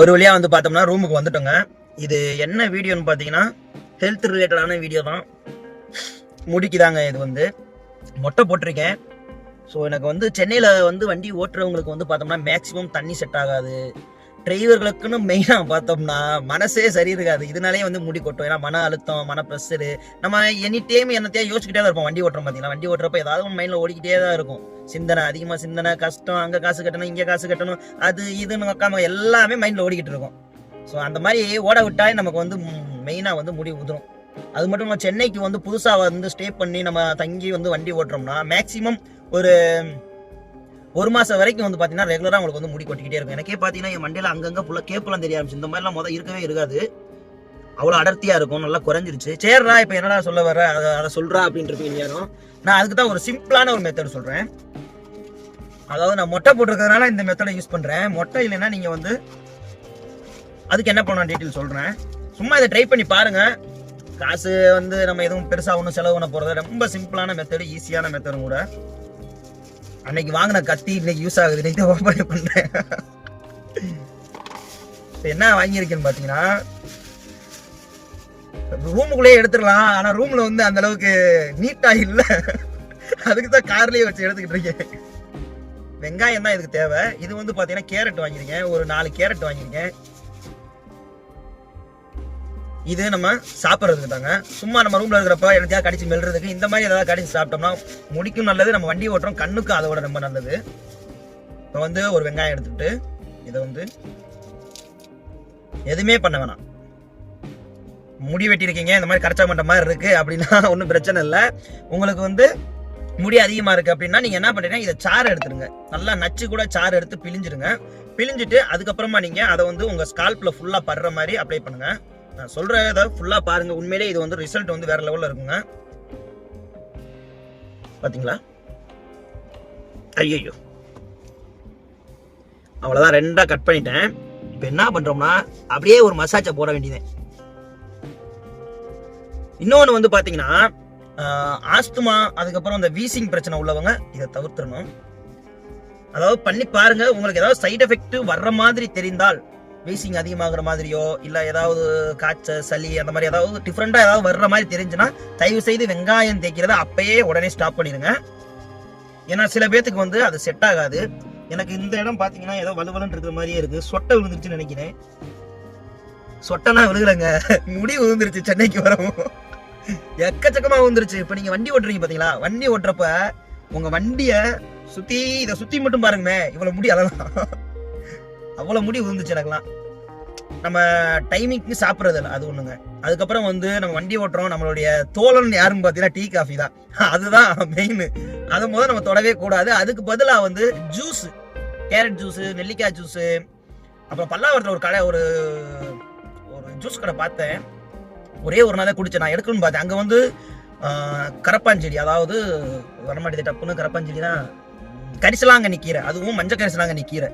ஒரு வழியாக வந்து பார்த்தோம்னா ரூமுக்கு வந்துட்டோங்க. இது என்ன வீடியோன்னு பார்த்தீங்கன்னா ஹெல்த் ரிலேட்டடான வீடியோ தான். முடிக்குதாங்க இது வந்து. மொட்டை போட்டிருக்கேன். ஸோ எனக்கு வந்து சென்னையில் வந்து வண்டி ஓட்டுறவங்களுக்கு வந்து பார்த்தோம்னா மேக்ஸிமம் தண்ணி செட் ஆகாது. டிரைவர்களுக்குன்னு மெயினாக பார்த்தோம்னா மனசே சரி இருக்காது இதனாலே வந்து முடி கொட்டும். ஏன்னா மன அழுத்தம் மன ப்ரெஷரு நம்ம எனி டைம் என்னத்தையா யோசிச்சுக்கிட்டே தான் இருப்போம். வண்டி ஓட்டுறோம் பார்த்தீங்கன்னா வண்டி ஓட்டுறப்ப ஏதாவது ஒன்று மைண்டில் ஓடிக்கிட்டே தான் இருக்கும். சிந்தனை அதிகமாக சிந்தனை கஷ்டம் அங்கே காசு கட்டணும் இங்கே காசு கட்டணும் அது இதுன்னு உட்காம எல்லாமே மைண்டில் ஓடிக்கிட்டு இருக்கும். ஸோ அந்த மாதிரி ஓட விட்டாலே நமக்கு வந்து மெயினாக வந்து முடி உதிரும். அது மட்டும் இல்லாமல் சென்னைக்கு வந்து புதுசாக வந்து ஸ்டே பண்ணி நம்ம தங்கி வந்து வண்டி ஓட்டுறோம்னா மேக்ஸிமம் ஒரு ஒரு மாதம் வரைக்கும் வந்து பார்த்தீங்கன்னா ரெகுலராக உங்களுக்கு வந்து முடி கொட்டிக்கிட்டே இருக்கும். எனக்கே பார்த்தீங்கன்னா என் மண்டையில் அங்கங்கே ஃபுல்லாக கேப்பெல்லாம் தெரிய ஆரம்பிச்சு. இந்த மாதிரிலாம் மொதல் இருக்கவே இருக்காது. அவ்வளோ அடர்த்தியாக இருக்கும். நல்லா குறைஞ்சிருச்சு. சரிடா இப்போ என்னடா சொல்ல வர அதை அதை சொல்கிறா அப்படின்ட்டு நேரம் நான் அதுக்கு தான் ஒரு சிம்பிளான ஒரு மெத்தட் சொல்கிறேன் அதாவது நான் மொட்டை போட்டிருக்கிறதுனால இந்த மெத்தடை யூஸ் பண்ணுறேன் மொட்டை இல்லைன்னா நீங்கள் வந்து அதுக்கு என்ன பண்ணணும் டீட்டெயில் சொல்கிறேன் சும்மா இதை ட்ரை பண்ணி பாருங்கள் காசு வந்து நம்ம எதுவும் பெருசாக ஒன்றும் செலவு பண்ண போகிறது ரொம்ப சிம்பிளான மெத்தடு ஈஸியான மெத்தடும் கூட. அன்னைக்கு வாங்கின கத்தி இன்னைக்கு யூஸ் ஆகுது. இன்னைக்கு தான் ஓப்பன் பண்ணுறேன் என்ன வாங்கியிருக்கேன்னு பார்த்தீங்கன்னா ரூமுக்குள்ளேயே எடுத்துடலாம். ஆனால் ரூமில் வந்து அந்த அளவுக்கு நீட்டாக இல்லை. அதுக்கு தான் கார்லேயே வச்சு எடுத்துக்கிட்டு இருக்கேன். வெங்காயம் தான் இதுக்கு தேவை. இது வந்து பார்த்தீங்கன்னா கேரட் வாங்கியிருக்கேன். ஒரு நாலு கேரட் வாங்கியிருக்கேன். இது நம்ம சாப்பிட்றதுக்கு தாங்க சும்மா நம்ம ரூமில் இருக்கிறப்ப எனத்தையா கடிச்சு மெல்றதுக்கு இந்த மாதிரி ஏதாவது கடிச்சு சாப்பிட்டோம்னா முடிக்கும் நல்லது நம்ம வண்டி ஓட்டுறோம் கண்ணுக்கும் அதை விட ரொம்ப நல்லது. இப்போ வந்து ஒரு வெங்காயம் எடுத்துக்கிட்டு இதை வந்து எதுவுமே பண்ண வேணாம். முடி வெட்டியிருக்கீங்க இந்த மாதிரி கரைச்சா பண்ணுற மாதிரி இருக்குது அப்படின்னா ஒன்றும் பிரச்சனை இல்லை. உங்களுக்கு வந்து முடி அதிகமாக இருக்குது அப்படின்னா நீங்கள் என்ன பண்ணுறீங்கன்னா இதை சாறு எடுத்துருங்க. நல்லா நச்சு கூட சாறு எடுத்து பிழிஞ்சிருங்க. பிழிஞ்சிட்டு அதுக்கப்புறமா நீங்கள் அதை வந்து உங்கள் ஸ்கால்பில் ஃபுல்லாக படுற மாதிரி அப்ளை பண்ணுங்கள் நான் சொல்கிறத ஃபுல்லாக பாருங்க. உண்மையிலே இது வந்து ரிசல்ட் வந்து வேற லெவலில் இருக்குங்க. பார்த்தீங்களா ஐயோ அவ்வளோதான் ரெண்டாக கட் பண்ணிட்டேன். இப்போ என்ன பண்ணுறோம்னா அப்படியே ஒரு மசாஜை போட வேண்டியது இன்னொன்று வந்து பார்த்தீங்கன்னா ஆஸ்துமா அதுக்கப்புறம் இந்த வீசிங் பிரச்சனை உள்ளவங்க இதை தவிர்த்துடணும். அதாவது பண்ணி பாருங்க. உங்களுக்கு ஏதாவது சைட் எஃபெக்ட் வர்ற மாதிரி தெரிந்தால் வீசிங் அதிகமாகிற மாதிரியோ இல்லை ஏதாவது காய்ச்சல் சளி அந்த மாதிரி ஏதாவது டிஃப்ரெண்டாக ஏதாவது வர்ற மாதிரி தெரிஞ்சுன்னா தயவு செய்து வெங்காயம் தேய்க்கிறத அப்பயே உடனே ஸ்டாப் பண்ணிடுங்க. ஏன்னா சில பேர்த்துக்கு வந்து அது செட் ஆகாது. எனக்கு இந்த இடம் பார்த்தீங்கன்னா ஏதோ வலுவலன் இருக்கிற மாதிரியே இருக்குது சொட்டை விழுந்துருச்சுன்னு நினைக்கிறேன். சொட்டைனா விழுகலைங்க. முடி விழுந்துருச்சு சென்னைக்கு வரவும். எக்கச்சக்கமாக விழுந்துருச்சு. இப்போ நீங்கள் வண்டி ஓட்டுறீங்க பார்த்தீங்களா வண்டி ஓட்டுறப்ப உங்கள் வண்டியை சுற்றி இதை சுற்றி மட்டும் பாருங்கமே இவ்வளோ முடி அதெல்லாம் அவ்வளோ முடி விழுந்துச்சு எனக்குலாம் நம்ம டைமிங்க்கு சாப்பிட்றது இல்லை அது ஒண்ணுங்க. அதுக்கப்புறம் வந்து நம்ம வண்டி ஓட்டுறோம் நம்மளுடைய தோழன் யாருன்னு பார்த்தீங்கன்னா டீ காஃபி தான். அதுதான் மெயின் அதை முதல் நம்ம தொடவே கூடாது. அதுக்கு பதிலாக வந்து ஜூஸ் கேரட் ஜூஸு நெல்லிக்காய் ஜூஸு அப்புறம் பல்லாவரத்தில் ஒரு கடை ஒரு ஒரு ஜூஸ் கடை பார்த்தேன். ஒரே ஒரு நாள் தான் குடிச்சேன். நான் எடுக்கணும்னு பார்த்தேன். அங்கே வந்து கரப்பாஞ்செடி அதாவது வரமாட்டேது டப்புன்னு கரப்பாஞ்செடி தான். கரிசலாங்க நிற்கிற அதுவும் மஞ்சள் கரிசலாங்க கீரை.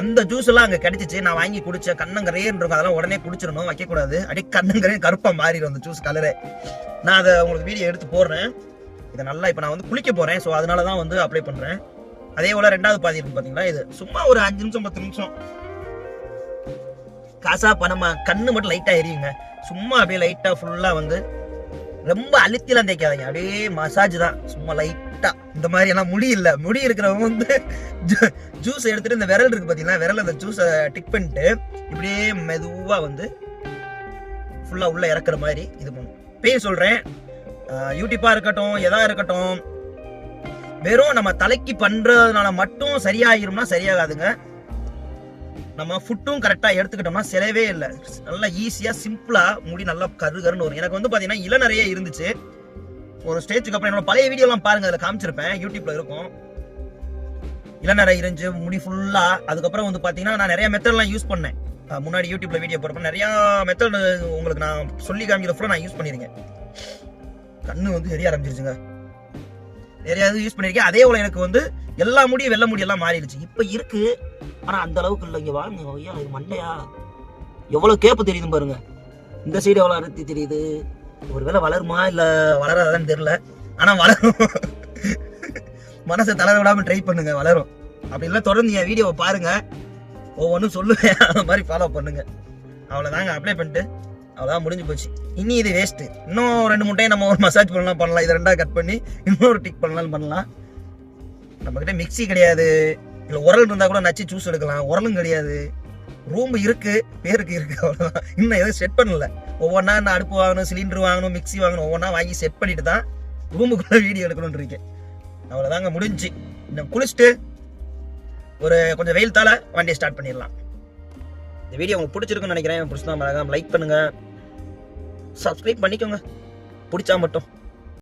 அந்த ஜூஸ் எல்லாம் அங்க கிடைச்சிச்சு. நான் வாங்கி குடிச்ச கண்ணங்கரையன் இருக்கும் அதெல்லாம் உடனே குடிச்சிடணும். வைக்கக்கூடாது. அப்படியே கண்ணங்கரையன் கருப்பா மாறிடும் அந்த ஜூஸ் கலரே நான் அதை உங்களுக்கு வீடியோ எடுத்து போடுறேன். இதை நல்லா இப்போ நான் வந்து குளிக்க போறேன். ஸோ அதனால தான் வந்து அப்ளை பண்றேன். அதே போல ரெண்டாவது பாதி இருக்கு பாத்தீங்களா? இது சும்மா ஒரு அஞ்சு நிமிஷம் பத்து நிமிஷம். காசா பணமா? கண்ணு மட்டும் லைட்டா எரியுங்க. சும்மா அப்படியே லைட்டா ஃபுல்லா வந்து ரொம்ப அழுத்திலாம் தேய்க்காதீங்க. அப்படியே மசாஜ் தான். சும்மா லைட் கரெக்டா இந்த மாதிரி எல்லாம் முடி இல்ல. முடி இருக்கிறவங்க வந்து ஜூஸ் எடுத்துட்டு இந்த விரல் இருக்கு பாத்தீங்கன்னா விரல் அந்த ஜூஸை டிக் பண்ணிட்டு இப்படியே மெதுவா வந்து ஃபுல்லா உள்ள இறக்குற மாதிரி இது பண்ணும். பேர் சொல்றேன். யூடியூப்பா இருக்கட்டும் எதா இருக்கட்டும் வெறும் நம்ம தலைக்கு பண்றதுனால மட்டும் சரியாயிரும்னா சரியாகாதுங்க. நம்ம ஃபுட்டும் கரெக்டாக எடுத்துக்கிட்டோம்னா செலவே இல்லை. நல்லா ஈஸியாக சிம்பிளாக முடி நல்லா கரு கருன்னு வரும். எனக்கு வந்து பார்த்தீங்கன்னா இளநறைய இருந்துச்சு. ஒரு ஸ்டேஜுக்கு அப்புறம் என்னோட பழைய வீடியோலாம் பாருங்க அதில் காமிச்சிருப்பேன். யூடியூப்ல இருக்கும். இளநரை இருந்து முடி ஃபுல்லாக அதுக்கப்புறம் வந்து பார்த்தீங்கன்னா நான் நிறைய மெத்தட்லாம் யூஸ் பண்ணேன். முன்னாடி யூடியூப்ல வீடியோ போடுறப்ப நிறையா மெத்தட் உங்களுக்கு நான் சொல்லி காமிக்கிற ஃபுல்லாக நான் யூஸ் பண்ணியிருக்கேன். கண்ணு வந்து எரிய ஆரம்பிச்சிருச்சுங்க. நிறைய இது யூஸ் பண்ணியிருக்கேன். அதே போல எனக்கு வந்து எல்லா முடியும் வெள்ளை முடி எல்லாம் மாறிடுச்சு. இப்போ இருக்கு. ஆனால் அந்த அளவுக்கு இல்லை. இங்கே வாங்க ஐயா இது மண்டையா? எவ்வளோ கேப்பு தெரியுது பாருங்க. இந்த சைடு எவ்வளோ அறுத்தி தெரியுது? ஒருவேளை வளருமா இல்ல வளராதான்னு தெரியல. ஆனா வளரும். மனசை தளர விடாம ட்ரை பண்ணுங்க வளரும். அப்படி இல்லை தொடர்ந்து என் வீடியோவை பாருங்க. ஒவ்வொன்றும் சொல்லுவேன். அந்த மாதிரி ஃபாலோ பண்ணுங்க. அவ்வளோதாங்க அப்ளை பண்ணிட்டு அவ்வளோதான் முடிஞ்சு போச்சு. இனி இது வேஸ்ட்டு இன்னும் ரெண்டு முட்டையும் நம்ம ஒரு மசாஜ் பண்ணலாம் பண்ணலாம். இதை ரெண்டாக கட் பண்ணி இன்னொரு டிக் பண்ணலாம் பண்ணலாம். நம்மக்கிட்ட மிக்ஸி கிடையாது. இல்லை உரல் இருந்தால் கூட நச்சு ஜூஸ் எடுக்கலாம். உரலும் கிடையாது. ரூம் இருக்குது பேருக்கு இருக்குது அவ்வளோதான் இன்னும் எதுவும் செட் பண்ணல. ஒவ்வொன்றா நான் அடுப்பு வாங்கணும் சிலிண்டர் வாங்கணும் மிக்ஸி வாங்கணும் ஒவ்வொன்றா வாங்கி செட் பண்ணிட்டு தான் ரூமுக்குள்ளே வீடியோ எடுக்கணும்னு இருக்கேன். அவ்வளோதாங்க முடிஞ்சு. இன்னும் குளிச்சுட்டு ஒரு கொஞ்சம் வெயில் தால வண்டியை ஸ்டார்ட் பண்ணிடலாம். இந்த வீடியோ உங்களுக்கு பிடிச்சிருக்குன்னு நினைக்கிறேன். பிடிச்சதான் மறக்காம லைக் பண்ணுங்கள் சப்ஸ்கிரைப் பண்ணிக்கோங்க. பிடிச்சா மட்டும்.